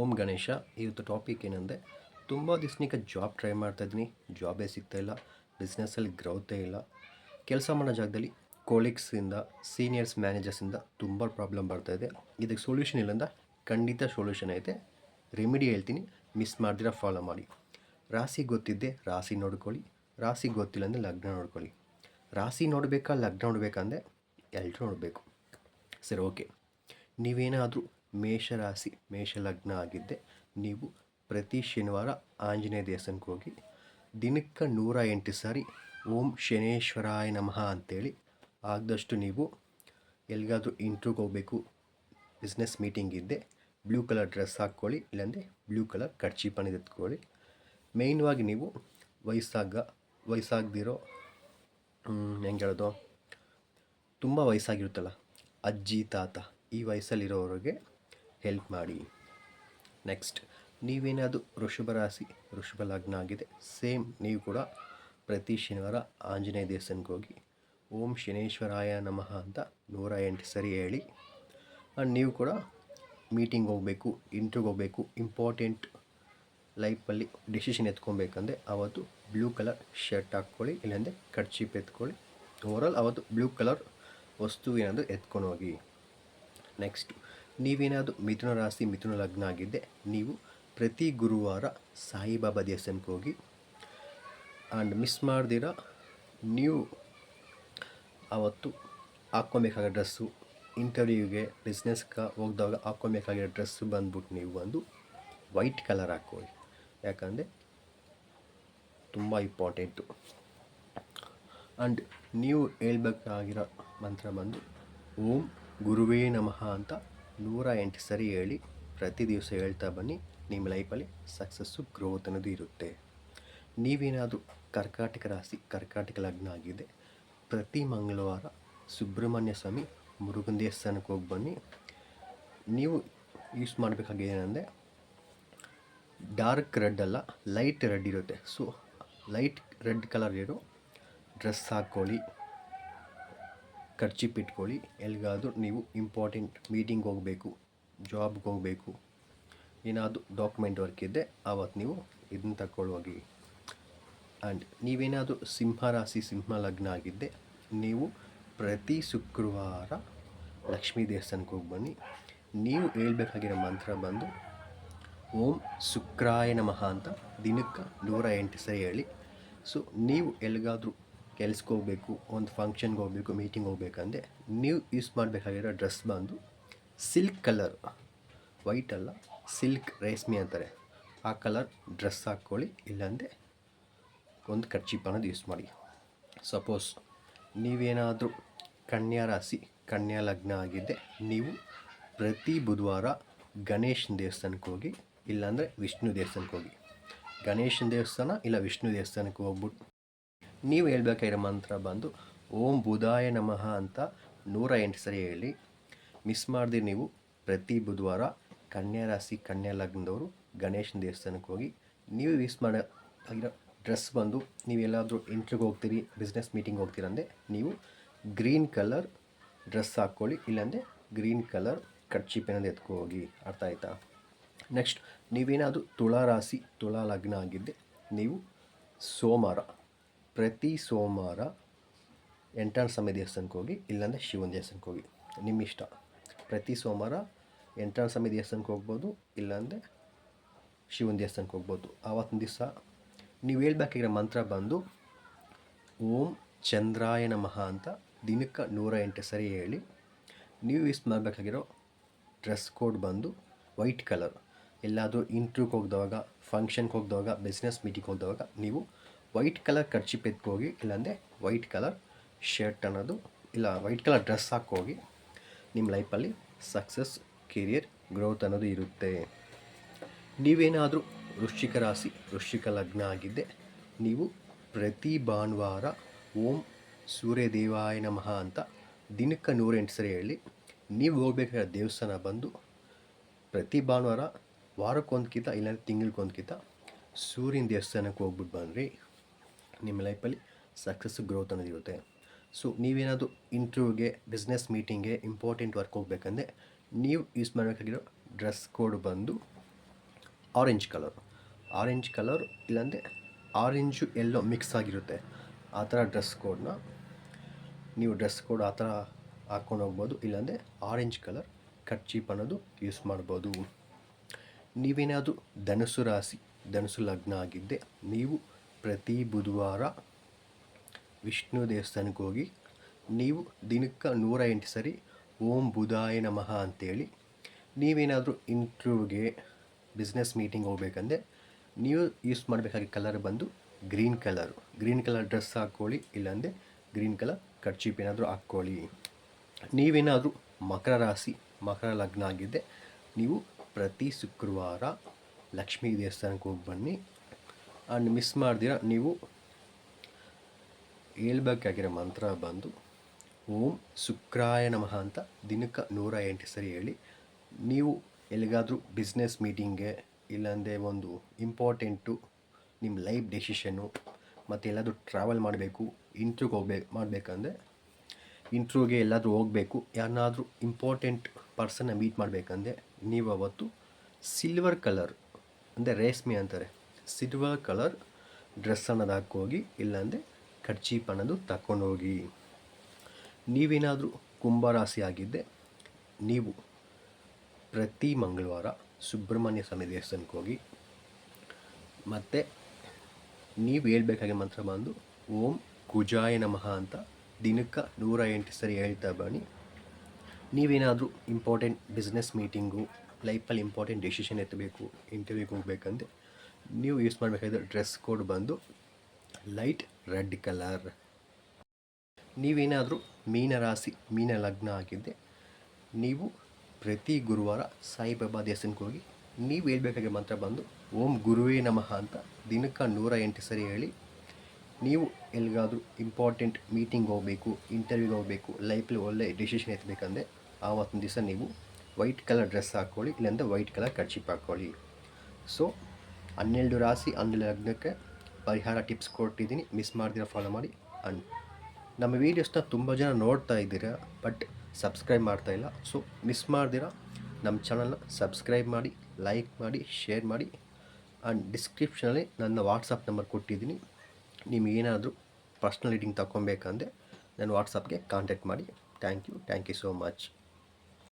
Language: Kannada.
ಓಂ ಗಣೇಶ, ಇವತ್ತು ಟಾಪಿಕ್ ಏನಂದರೆ, ತುಂಬ ದಿವ್ಸನಿಕ ಜಾಬ್ ಟ್ರೈ ಮಾಡ್ತಾಯಿದ್ದೀನಿ ಜಾಬೇ ಸಿಗ್ತಾಯಿಲ್ಲ ಬಿಸ್ನೆಸ್ಸಲ್ಲಿ ಗ್ರೌತೇ ಇಲ್ಲ ಕೆಲಸ ಮಾಡೋ ಜಾಗದಲ್ಲಿ ಕೊಲೀಗ್ಸಿಂದ ಸೀನಿಯರ್ಸ್ ಮ್ಯಾನೇಜರ್ಸಿಂದ ತುಂಬ ಪ್ರಾಬ್ಲಮ್ ಬರ್ತಾಯಿದೆ ಇದಕ್ಕೆ ಸೊಲ್ಯೂಷನ್ ಇಲ್ಲಂದ ಖಂಡಿತ ಸೊಲ್ಯೂಷನ್ ಐತೆ. ರೆಮಿಡಿ ಹೇಳ್ತೀನಿ ಮಿಸ್ ಮಾಡ್ದಿರ ಫಾಲೋ ಮಾಡಿ. ರಾಶಿ ಗೊತ್ತಿದ್ದೆ ರಾಶಿ ನೋಡ್ಕೊಳ್ಳಿ. ರಾಶಿ ಗೊತ್ತಿಲ್ಲ ಅಂದರೆ ಲಗ್ನ ನೋಡ್ಕೊಳ್ಳಿ. ರಾಶಿ ನೋಡಬೇಕಾ, ಲಗ್ನ ನೋಡಬೇಕಂದ್ರೆ ಎಲ್ಲರೂ ನೋಡಬೇಕು. ಸರಿ ಓಕೆ ನೀವೇನಾದರೂ ಮೇಷರಾಶಿ ಮೇಷ ಲಗ್ನ ಆಗಿದ್ದೆ. ನೀವು ಪ್ರತಿ ಶನಿವಾರ ಆಂಜನೇಯ ದೇವಸ್ಥಾನಕ್ಕೆ ಹೋಗಿ, ದಿನಕ್ಕೆ ನೂರ ಎಂಟು ಸಾರಿ ಓಂ ಶನೇಶ್ವರಾಯ ನಮಃ ಅಂತೇಳಿ ಆದಷ್ಟು ನೀವು ಎಲ್ಲಿಗಾದರೂ ಇಂಟ್ರೂಗೆ ಹೋಗಬೇಕು ಬಿಸ್ನೆಸ್ ಮೀಟಿಂಗ್ ಇದ್ದೆ ಬ್ಲೂ ಕಲರ್ ಡ್ರೆಸ್ ಹಾಕ್ಕೊಳ್ಳಿ, ಇಲ್ಲಾಂದರೆ ಬ್ಲೂ ಕಲರ್ ಕರ್ಚೀಪನ್ನ ಎತ್ಕೊಳ್ಳಿ. ಮೇಯ್ನ್ವಾಗಿ ನೀವು ವಯಸ್ಸಾಗ, ವಯಸ್ಸಾಗದಿರೋ ಹೆಂಗೆ ಹೇಳೋದು, ತುಂಬ ವಯಸ್ಸಾಗಿರುತ್ತಲ್ಲ, ಅಜ್ಜಿ, ತಾತ ಈ ವಯಸ್ಸಲ್ಲಿರೋರಿಗೆ ಹೆಲ್ಪ್ ಮಾಡಿ. ನೆಕ್ಸ್ಟ್ ನೀವೇನಾದರೂ ವೃಷಭ ರಾಶಿ, ವೃಷಭ ಲಗ್ನ ಆಗಿದೆ. ಸೇಮ್ ನೀವು ಕೂಡ ಪ್ರತಿ ಶನಿವಾರ ಆಂಜನೇಯ ದೇವಸ್ಥಾನಕ್ಕೆ ಹೋಗಿ, ಓಂ ಶನೇಶ್ವರಾಯ ನಮಃ ಅಂತ ನೂರ ಎಂಟು ಸರಿ ಹೇಳಿ. ಆ್ಯಂಡ್ ನೀವು ಕೂಡ ಮೀಟಿಂಗ್ ಹೋಗಬೇಕು ಇಂಟ್ರಿಗೆ ಹೋಗಬೇಕು ಇಂಪಾರ್ಟೆಂಟ್ ಲೈಫಲ್ಲಿ ಡಿಸಿಷನ್ ಎತ್ಕೊಬೇಕಂದ್ರೆ ಆವತ್ತು ಬ್ಲೂ ಕಲರ್ ಶರ್ಟ್ ಹಾಕ್ಕೊಳ್ಳಿ, ಇಲ್ಲಾಂದರೆ ಕರ್ಚೀಪ್ ಎತ್ಕೊಳ್ಳಿ. ಓವರಾಲ್ ಆವತ್ತು ಬ್ಲೂ ಕಲರ್ ವಸ್ತು ಏನಾದರೂ ಎತ್ಕೊಂಡು ಹೋಗಿ. ನೆಕ್ಸ್ಟ್ ನೀವೇನಾದರೂ ಮಿಥುನ ರಾಶಿ, ಮಿಥುನ ಲಗ್ನ ಆಗಿದ್ದೆ ನೀವು ಪ್ರತಿ ಗುರುವಾರ ಸಾಯಿಬಾಬಾ ದೇವಸ್ಥಾನಕ್ಕೆ ಹೋಗಿ ಆ್ಯಂಡ್ ಮಿಸ್ ಮಾಡ್ದಿರ, ನೀವು ಆವತ್ತು ಹಾಕ್ಕೊಬೇಕಾಗಿರೋ ಡ್ರೆಸ್ಸು, ಇಂಟರ್ವ್ಯೂಗೆ ಬಿಸ್ನೆಸ್ಗೆ ಹೋಗ್ದಾಗ ಹಾಕ್ಕೊಬೇಕಾಗಿರೋ ಡ್ರೆಸ್ಸು ಬಂದ್ಬಿಟ್ಟು ನೀವು ಒಂದು ವೈಟ್ ಕಲರ್ ಹಾಕ್ಕೊಳ್ಳಿ. ಯಾಕಂದರೆ ತುಂಬ ಇಂಪಾರ್ಟೆಂಟು ಆ್ಯಂಡ್ ನೀವು ಹೇಳ್ಬೇಕಾಗಿರೋ ಮಂತ್ರ ಬಂದು, ಓಂ ಗುರುವೇ ನಮಃ ಅಂತ ನೂರ ಎಂಟು ಸರಿ ಹೇಳಿ ಪ್ರತಿ ದಿವಸ ಹೇಳ್ತಾ ಬನ್ನಿ. ನಿಮ್ಮ ಲೈಫಲ್ಲಿ ಸಕ್ಸಸ್ಸು, ಗ್ರೋತ್ ಅನ್ನೋದು ಇರುತ್ತೆ. ನೀವೇನಾದರೂ ಕರ್ಕಾಟಕ ರಾಶಿ, ಕರ್ಕಾಟಕ ಲಗ್ನ ಆಗಿದೆ. ಪ್ರತಿ ಮಂಗಳವಾರ ಸುಬ್ರಹ್ಮಣ್ಯ ಸ್ವಾಮಿ ಮುರುಗನ್ ದೇವಸ್ಥಾನಕ್ಕೆ ಹೋಗಿ ಬನ್ನಿ. ನೀವು ಯೂಸ್ ಮಾಡಬೇಕಾಗಿದೆ ಏನಂದರೆ, ಡಾರ್ಕ್ ರೆಡ್ ಅಲ್ಲ, ಲೈಟ್ ರೆಡ್ ಇರುತ್ತೆ. ಸೊ, ಲೈಟ್ ರೆಡ್ ಕಲರ್ ಇರೋ ಡ್ರೆಸ್ ಹಾಕ್ಕೊಳ್ಳಿ. ಖರ್ಚಿಪ್ ಇಟ್ಕೊಳ್ಳಿ. ಎಲ್ಲಿಗಾದರೂ ನೀವು ಇಂಪಾರ್ಟೆಂಟ್ ಮೀಟಿಂಗ್ ಹೋಗಬೇಕು ಜಾಬ್ಗೆ ಹೋಗಬೇಕು, ಏನಾದರೂ ಡಾಕ್ಯುಮೆಂಟ್ ವರ್ಕ್ ಇದ್ದರೆ ಆವತ್ತು ನೀವು ಇದನ್ನ ತಗೊಳ್ಳೋಗಿ ಆ್ಯಂಡ್ ನೀವೇನಾದರೂ ಸಿಂಹ ರಾಶಿ ಸಿಂಹ ಲಗ್ನ ಆಗಿದ್ದೆ ನೀವು ಪ್ರತಿ ಶುಕ್ರವಾರ ಲಕ್ಷ್ಮೀ ದೇವಸ್ಥಾನಕ್ಕೆ ಹೋಗಿ ಬನ್ನಿ. ನೀವು ಹೇಳ್ಬೇಕಾಗಿರೋ ಮಂತ್ರ ಬಂದು, ಓಂ ಶುಕ್ರಾಯ ನಮಃ ಅಂತ ದಿನಕ್ಕೆ ನೂರ ಎಂಟು ಸರಿ ಹೇಳಿ. ಸೊ ನೀವು ಎಲ್ಲಿಗಾದರೂ ಕೆಲ್ಸಕ್ಕೆ ಹೋಗಬೇಕು ಒಂದು ಫಂಕ್ಷನ್ಗೆ ಹೋಗಬೇಕು ಮೀಟಿಂಗ್ ಹೋಗ್ಬೇಕಂದ್ರೆ ನೀವು ಯೂಸ್ ಮಾಡಬೇಕಾಗಿರೋ ಡ್ರೆಸ್ ಬಂದು ಸಿಲ್ಕ್ ಕಲರ್ ವೈಟ್ ಅಲ್ಲ ಸಿಲ್ಕ್ ರೇಷ್ಮೆ ಅಂತಾರೆ. ಆ ಕಲರ್ ಡ್ರೆಸ್ ಹಾಕ್ಕೊಳ್ಳಿ, ಇಲ್ಲಾಂದರೆ ಒಂದು ಕರ್ಚೀಪ್ ಅನ್ನೋದು ಯೂಸ್ ಮಾಡಿ. ಸಪೋಸ್ ನೀವೇನಾದರೂ ಕನ್ಯಾ ರಾಶಿ, ಕನ್ಯಾ ಲಗ್ನ ಆಗಿದ್ದೆ, ನೀವು ಪ್ರತಿ ಬುಧವಾರ ಗಣೇಶನ ದೇವಸ್ಥಾನಕ್ಕೆ ಹೋಗಿ, ಇಲ್ಲಾಂದರೆ ವಿಷ್ಣು ದೇವಸ್ಥಾನಕ್ಕೆ ಹೋಗಿ. ಗಣೇಶನ ದೇವಸ್ಥಾನ ಇಲ್ಲ ವಿಷ್ಣು ದೇವಸ್ಥಾನಕ್ಕೆ ಹೋಗ್ಬಿಟ್ಟು ನೀವು ಹೇಳಬೇಕಾಗಿರೋ ಮಂತ್ರ ಬಂದು, ಓಂ ಬುಧಾಯ ನಮಃ ಅಂತ ನೂರ ಎಂಟು ಸರಿ ಹೇಳಿ. ಮಿಸ್ ಮಾಡಿದೆ ನೀವು. ಪ್ರತಿ ಬುಧವಾರ ಕನ್ಯಾ ರಾಶಿ, ಕನ್ಯಾ ಲಗ್ನದವರು ಗಣೇಶನ ದೇವಸ್ಥಾನಕ್ಕೆ ಹೋಗಿ, ನೀವು ಯೂಸ್ ಮಾಡೋ ಡ್ರೆಸ್ ಬಂದು ನೀವೆಲ್ಲಾದರೂ ಇಂಟ್ರಿಗೆ ಹೋಗ್ತೀರಿ ಬಿಸ್ನೆಸ್ ಮೀಟಿಂಗ್ ಹೋಗ್ತೀರಂದರೆ ನೀವು ಗ್ರೀನ್ ಕಲರ್ ಡ್ರೆಸ್ ಹಾಕ್ಕೊಳ್ಳಿ, ಇಲ್ಲಾಂದರೆ ಗ್ರೀನ್ ಕಲರ್ ಕಟ್ಚಿಪ್ ಏನಾದ್ರು ಎತ್ಕೊ ಹೋಗಿ. ಅರ್ಥ ಆಯ್ತಾ? ನೆಕ್ಸ್ಟ್ ನೀವೇನಾದರೂ ತುಳಾ ರಾಶಿ, ತುಳಾ ಲಗ್ನ ಆಗಿದ್ದೆ, ನೀವು ಸೋಮವಾರ ಪ್ರತಿ ಸೋಮವಾರ ಎಂಟನೇ ಸಮಯ ದೇವಸ್ಥಾನಕ್ಕೆ ಹೋಗಿ, ಇಲ್ಲಾಂದರೆ ಶಿವನ ದೇವಸ್ಥಾನಕ್ಕೆ ಹೋಗಿ. ನಿಮ್ಮ ಇಷ್ಟ. ಪ್ರತಿ ಸೋಮವಾರ ಎಂಟನೇ ಸಮಯ ದೇವಸ್ಥಾನಕ್ಕೆ ಹೋಗ್ಬೋದು, ಇಲ್ಲಾಂದರೆ ಶಿವನ ದೇವಸ್ಥಾನಕ್ಕೆ ಹೋಗ್ಬೋದು. ಆವತ್ತಿನ ದಿವಸ ನೀವು ಹೇಳ್ಬೇಕಾಗಿರೋ ಮಂತ್ರ ಬಂದು, ಓಂ ಚಂದ್ರಾಯ ನಮಃ ಅಂತ ದಿನಕ್ಕೆ ನೂರ ಎಂಟು ಸರಿ ಹೇಳಿ, ನೀವು ಯೂಸ್ ಮಾಡಬೇಕಾಗಿರೋ ಡ್ರೆಸ್ ಕೋಡ್ ಬಂದು ವೈಟ್ ಕಲರ್. ಎಲ್ಲಾದರೂ ಇಂಟ್ರ್ಯೂಗೆ ಹೋಗ್ದವಾಗ ಫಂಕ್ಷನ್ಗೆ ಹೋಗ್ದವಾಗ ಬಿಸ್ನೆಸ್ ಮೀಟಿಂಗ್ ಹೋಗ್ದವಾಗ ನೀವು ವೈಟ್ ಕಲರ್ ಕರ್ಚಿಪ್ ಎತ್ಕೋಗಿ, ಇಲ್ಲಾಂದರೆ ವೈಟ್ ಕಲರ್ ಶರ್ಟ್ ಅನ್ನೋದು, ಇಲ್ಲ ವೈಟ್ ಕಲರ್ ಡ್ರೆಸ್ ಹಾಕೋಗಿ ನಿಮ್ಮ ಲೈಫಲ್ಲಿ ಸಕ್ಸಸ್ ಕೆರಿಯರ್ ಗ್ರೋತ್ ಅನ್ನೋದು ಇರುತ್ತೆ. ನೀವೇನಾದರೂ ವೃಶ್ಚಿಕ ರಾಶಿ, ವೃಶ್ಚಿಕ ಲಗ್ನ ಆಗಿದ್ದೆ, ನೀವು ಪ್ರತಿ ಭಾನುವಾರ ಓಂ ಸೂರ್ಯದೇವಾಯ ನಮಃ ಅಂತ ದಿನಕ್ಕೆ ನೂರೆಂಟು ಸರಿ ಹೇಳಿ, ನೀವು ಹೋಗ್ಬೇಕಾದ ದೇವಸ್ಥಾನ ಬಂದು, ಪ್ರತಿ ಭಾನುವಾರ ವಾರಕ್ಕೊಂದ್ಕಿಂತ, ಇಲ್ಲಾಂದರೆ ತಿಂಗಳಿಗೊಂದ್ಕಿತ ಸೂರ್ಯನ ದೇವಸ್ಥಾನಕ್ಕೆ ಹೋಗ್ಬಿಟ್ಟು ಬನ್ನಿರಿ ನಿಮ್ಮ ಲೈಫಲ್ಲಿ ಸಕ್ಸಸ್ಸು ಗ್ರೋತ್ ಅನ್ನೋದು ಇರುತ್ತೆ. ಸೊ ನೀವೇನಾದರೂ ಇಂಟ್ರ್ಯೂಗೆ ಬಿಸ್ನೆಸ್ ಮೀಟಿಂಗ್ಗೆ ಇಂಪಾರ್ಟೆಂಟ್ ವರ್ಕ್ ಹೋಗ್ಬೇಕಂದ್ರೆ ನೀವು ಯೂಸ್ ಮಾಡಬೇಕಾಗಿರೋ ಡ್ರೆಸ್ ಕೋಡ್ ಬಂದು ಆರೆಂಜ್ ಕಲರ್ ಆರೆಂಜ್ ಕಲರ್ ಇಲ್ಲಾಂದರೆ ಆರೆಂಜು ಎಲ್ಲೋ ಮಿಕ್ಸ್ ಆಗಿರುತ್ತೆ. ಆ ಥರ ಡ್ರೆಸ್ ಕೋಡ್ನ ನೀವು ಡ್ರೆಸ್ ಕೋಡ್ ಆ ಥರ ಹಾಕ್ಕೊಂಡು ಹೋಗ್ಬೋದು. ಇಲ್ಲಾಂದರೆ ಆರೆಂಜ್ ಕಲರ್ ಕರ್ಚೀಪ್ ಅನ್ನೋದು ಯೂಸ್ ಮಾಡ್ಬೋದು. ನೀವೇನಾದರೂ ಧನುಸು ರಾಶಿ, ಧನುಸು ಲಗ್ನ ಆಗಿದ್ದೆ, ನೀವು ಪ್ರತಿ ಬುಧವಾರ ವಿಷ್ಣು ದೇವಸ್ಥಾನಕ್ಕೆ ಹೋಗಿ ನೀವು ದಿನಕ್ಕೆ ನೂರ ಎಂಟು ಸರಿ ಓಂ ಬುಧಾಯ ನಮಃ ಅಂತೇಳಿ ನೀವೇನಾದರೂ ಇಂಟ್ರ್ಯೂವ್ಗೆ ಬಿಸ್ನೆಸ್ ಮೀಟಿಂಗ್ ಹೋಗ್ಬೇಕಂದ್ರೆ ನೀವು ಯೂಸ್ ಮಾಡಬೇಕಾಗಿ ಕಲರ್ ಬಂದು green colour green colour dress ಹಾಕ್ಕೊಳ್ಳಿ, ಇಲ್ಲಾಂದರೆ ಗ್ರೀನ್ ಕಲರ್ ಕರ್ಚೀಪ್ ಏನಾದರೂ ಹಾಕ್ಕೊಳ್ಳಿ. ನೀವೇನಾದರೂ ಮಕರ ರಾಶಿ, ಮಕರ ಲಗ್ನ ಆಗಿದ್ದೆ ನೀವು ಪ್ರತಿ ಶುಕ್ರವಾರ ಲಕ್ಷ್ಮೀ ದೇವಸ್ಥಾನಕ್ಕೆ ಹೋಗಿ ಬನ್ನಿ. ಆ್ಯಂಡ್ ಮಿಸ್ ಮಾಡ್ದಿರ, ನೀವು ಹೇಳ್ಬೇಕಾಗಿರೋ ಮಂತ್ರ ಬಂದು, ಓಂ ಶುಕ್ರಾಯ ನಮಃ ಅಂತ ದಿನಕ್ಕೆ ನೂರ ಎಂಟು ಸರಿ ಹೇಳಿ. ನೀವು ಎಲ್ಲಿಗಾದರೂ ಬಿಸ್ನೆಸ್ ಮೀಟಿಂಗ್ಗೆ ಇಲ್ಲಾಂದರೆ ಒಂದು ಇಂಪಾರ್ಟೆಂಟು ನಿಮ್ಮ ಲೈಫ್ ಡೆಸಿಷನ್ನು ಮತ್ತು ಎಲ್ಲಾದರೂ ಟ್ರಾವೆಲ್ ಮಾಡಬೇಕು ಇಂಟ್ರ್ಯೂಗೆ ಹೋಗ್ಬೇಕು ಮಾಡಬೇಕಂದ್ರೆ ಇಂಟ್ರೂಗೆ ಎಲ್ಲಾದರೂ ಹೋಗಬೇಕು ಯಾರನ್ನಾದರೂ ಇಂಪಾರ್ಟೆಂಟ್ ಪರ್ಸನ್ನ ಮೀಟ್ ಮಾಡಬೇಕಂದ್ರೆ, ನೀವು ಅವತ್ತು ಸಿಲ್ವರ್ ಕಲರ್ ಅಂದರೆ ರೇಷ್ಮೆ ಅಂತಾರೆ. ಸಿಲ್ವರ್ ಕಲರ್ ಡ್ರೆಸ್ ಅನ್ನೋದು ಹಾಕೋಗಿ ಇಲ್ಲಾಂದರೆ ಕರ್ಚೀಪ್ ಅನ್ನೋದು ತಗೊಂಡೋಗಿ ನೀವೇನಾದರೂ ಕುಂಭರಾಶಿ ಆಗಿದ್ದೆ, ನೀವು ಪ್ರತಿ ಮಂಗಳವಾರ ಸುಬ್ರಹ್ಮಣ್ಯ ಸ್ವಾಮಿ ದೇವಸ್ಥಾನಕ್ಕೆ ಹೋಗಿ, ಮತ್ತು ನೀವು ಹೇಳ್ಬೇಕಾಗಿ ಮಂತ್ರ ಬಂದು, ಓಂ ಕುಜಾಯ ನಮಃ ಅಂತ ದಿನಕ್ಕೆ ನೂರ ಎಂಟು ಸರಿ ಹೇಳ್ತಾ ಬನ್ನಿ. ನೀವೇನಾದರೂ ಇಂಪಾರ್ಟೆಂಟ್ ಬಿಸ್ನೆಸ್ ಮೀಟಿಂಗು ಲೈಫಲ್ಲಿ ಇಂಪಾರ್ಟೆಂಟ್ ಡಿಸಿಷನ್ ಎತ್ತಬೇಕು ಇಂಟರ್ವ್ಯೂಗೆ ಹೋಗ್ಬೇಕಂದ್ರೆ ನೀವು ಯೂಸ್ ಮಾಡಬೇಕಾದ್ರೆ ಡ್ರೆಸ್ ಕೋಡ್ ಬಂದು ಲೈಟ್ ರೆಡ್ ಕಲರ್ ನೀವೇನಾದರೂ ಮೀನ ರಾಶಿ, ಮೀನ ಲಗ್ನ ಆಗಿದ್ದೆ, ನೀವು ಪ್ರತಿ ಗುರುವಾರ ಸಾಯಿಬಾಬಾ ದೇವಸ್ಥಾನಕ್ಕೆ ಹೋಗಿ ನೀವು ಹೇಳ್ಬೇಕಾಗಿ ಮಂತ್ರ ಬಂದು ಓಂ ಗುರುವೇ ನಮಃ ಅಂತ ದಿನಕ್ಕೆ ನೂರ ಎಂಟು ಸರಿ ಹೇಳಿ ನೀವು ಎಲ್ಲಿಗಾದರೂ ಇಂಪಾರ್ಟೆಂಟ್ ಮೀಟಿಂಗ್ ಹೋಗಬೇಕು ಇಂಟರ್ವ್ಯೂಗೆ ಹೋಗಬೇಕು ಲೈಫಲ್ಲಿ ಒಳ್ಳೆ ಡಿಸಿಷನ್ ಎತ್ತಬೇಕಂದ್ರೆ ಆವತ್ತಿನ ದಿವಸ ನೀವು ವೈಟ್ ಕಲರ್ ಡ್ರೆಸ್ ಹಾಕ್ಕೊಳ್ಳಿ, ಇಲ್ಲಾಂದರೆ ವೈಟ್ ಕಲರ್ ಕರ್ಚಿಪ್ ಹಾಕ್ಕೊಳ್ಳಿ. ಸೊ ಹನ್ನೆರಡು ರಾಶಿ ಹನ್ನೆರಡು ಲಗ್ನಕ್ಕೆ ಪರಿಹಾರ ಟಿಪ್ಸ್ ಕೊಟ್ಟಿದ್ದೀನಿ. ಮಿಸ್ ಮಾಡ್ದಿರ ಫಾಲೋ ಮಾಡಿ. ಅಂಡ್ ನಮ್ಮ ವೀಡಿಯೋಸ್ನ ತುಂಬ ಜನ ನೋಡ್ತಾ ಇದ್ದೀರಾ ಬಟ್ ಸಬ್ಸ್ಕ್ರೈಬ್ ಮಾಡ್ತಾ ಇಲ್ಲ. ಸೊ ಮಿಸ್ ಮಾಡ್ದಿರ, ನಮ್ಮ ಚಾನಲ್ನ ಸಬ್ಸ್ಕ್ರೈಬ್ ಮಾಡಿ ಲೈಕ್ ಮಾಡಿ ಶೇರ್ ಮಾಡಿ. ಆ್ಯಂಡ್ ಡಿಸ್ಕ್ರಿಪ್ಷನಲ್ಲಿ ನನ್ನ ವಾಟ್ಸಪ್ ನಂಬರ್ ಕೊಟ್ಟಿದ್ದೀನಿ. ನಿಮಗೇನಾದರೂ ಪರ್ಸ್ನಲ್ ರೀಡಿಂಗ್ ತಗೊಬೇಕಂದ್ರೆ ನನ್ನ ವಾಟ್ಸಪ್ಗೆ ಕಾಂಟ್ಯಾಕ್ಟ್ ಮಾಡಿ. Thank you thank you so much